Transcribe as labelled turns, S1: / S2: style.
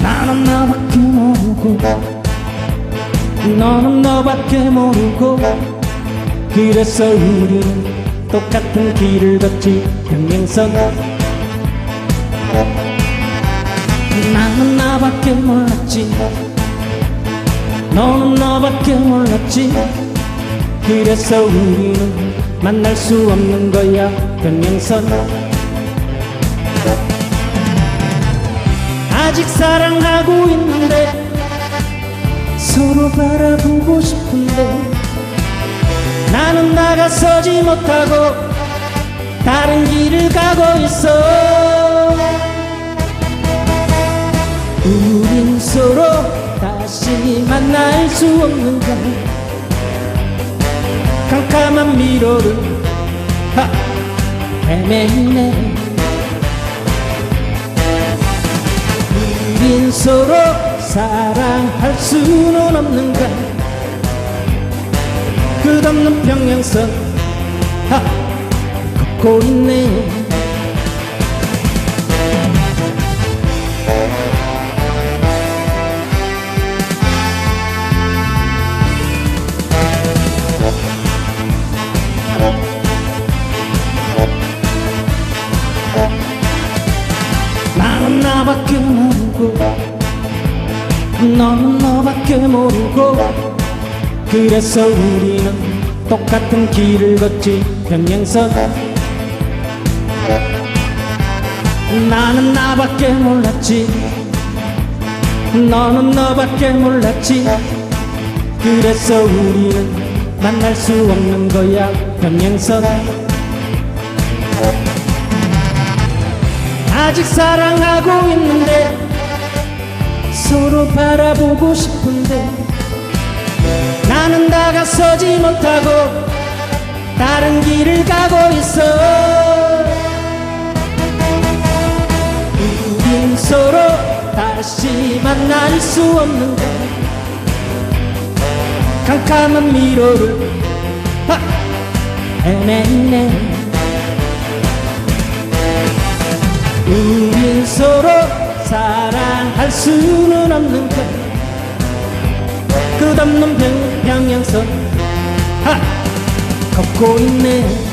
S1: 나는 나밖에 모르고 너는 너밖에 모르고 그래서 우리는 똑같은 길을 걷지 평행선 나는 나밖에 몰랐지. 너는 너밖에 몰랐지. 그래서 우리는 만날 수 없는 거야 평행선 아직 사랑하고 있는데 서로 바라보고 싶은데 나가서지 못하고 다른 길을 가고 있어. 우린 서로 다시 만날 수 없는가 캄캄한 미로를 하, 헤매네. 우린 서로 사랑할 수는 없는가 끝없는 평행선. 하, 걷고 있네. 나는 나밖에 모르고 너는 너밖에 모르고 그래서 우리는 똑같은 길을 걷지. 평행선 나는 나밖에 몰랐지. 너는 너밖에 몰랐지. 그래서 우리는 만날 수 없는 거야. 평행선 아직 사랑하고 있는데 서로 바라보고 싶은데 나는 다가서지 못하고 다른 길을 가고 있어 우린 서로 다시 만날 수 없는데 캄캄한 미로를 하! 헤매네 우린 서로 사랑할 수는 없는가 끝없는 평- 평행선 하! 걷고 있네